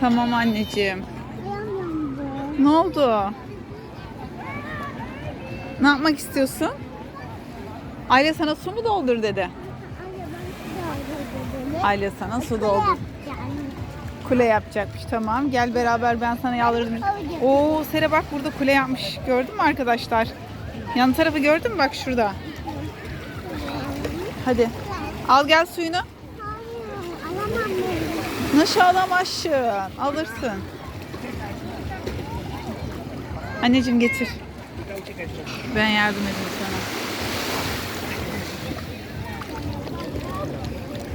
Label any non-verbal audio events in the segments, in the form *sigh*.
Tamam anneciğim. Ne oldu? Ne yapmak istiyorsun? Aile sana su mu doldur dedi. Aile sana su doldur. Kule yapacakmış tamam. Gel beraber ben sana yağlarım. Oo Sere bak burada kule yapmış. Gördün mü arkadaşlar? Yan tarafı gördün mü? Bak şurada. Hadi. Al gel suyunu. Alamazsın? Alırsın. Anneciğim getir. Ben yardım edeyim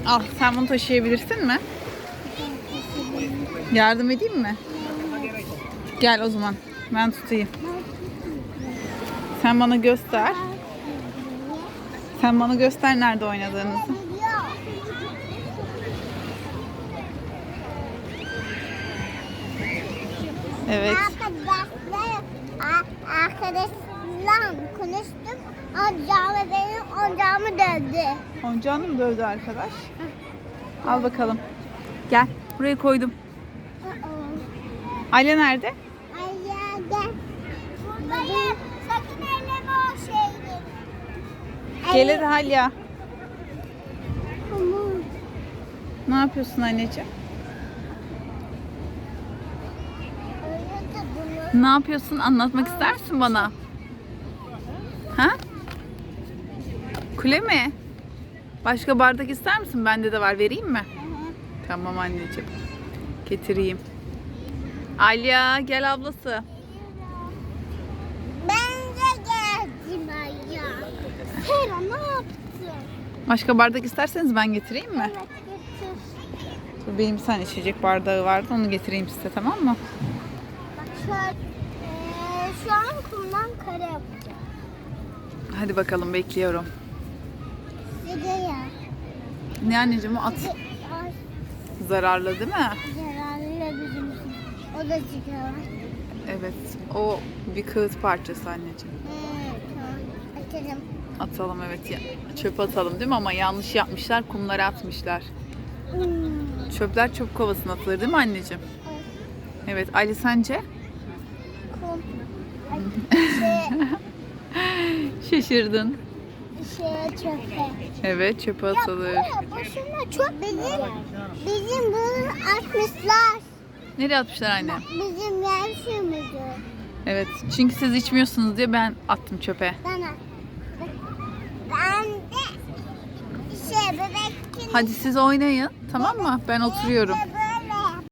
sana. Al sen bunu taşıyabilirsin mi? Yardım edeyim mi? Gel o zaman. Ben tutayım. Sen bana göster. Sen bana göster nerede oynadığınızı. Evet. Arkadaşlar, arkadaşlarla konuştum. Ocağımı benim ocağımı dövdü. Oyuncağını mı dövdü arkadaş? Al bakalım. Gel. Buraya koydum. Aile nerede? Ya gel. Buradayım. Sakın elleme o şeyi. Gelir Halya. Ne yapıyorsun anneciğim? Öyle de bunu. Ne yapıyorsun? Anlatmak ister misin bana? Ha? Kule mi? Başka bardak ister misin? Bende de var. Vereyim mi? Tamam anneciğim. Getireyim. Alya gel ablası. Ben de geldim ya. Hera ne yaptın? Başka bardak isterseniz ben getireyim mi? Evet getir. Benim tane içecek bardağı vardı. Onu getireyim size tamam mı? Şöyle. Ee, şu an kumdan kare yapacağım. Hadi bakalım bekliyorum. Ya. Ne anneciğim o at Ay, zararlı değil mi? Yararlı bizim için. O da çıkıyor. Evet. O bir kağıt parçası anneciğim. Evet tamam. Atalım evet. ya. Çöp atalım değil mi? Ama yanlış yapmışlar. Kumlara atmışlar. Hmm. Çöpler çöp kovasına atılır değil mi anneciğim? Evet. Ali sence? *laughs* Şaşırdın. şey çöpe. Evet çöpe atılır. Ya boşuna çok bizim bizim bunu atmışlar. Nereye atmışlar anne? Bizim yerşimizi. Evet. Çünkü siz içmiyorsunuz diye ben attım çöpe. Bana. Ben de şey bebek Hadi siz oynayın. Tamam mı? Ben oturuyorum.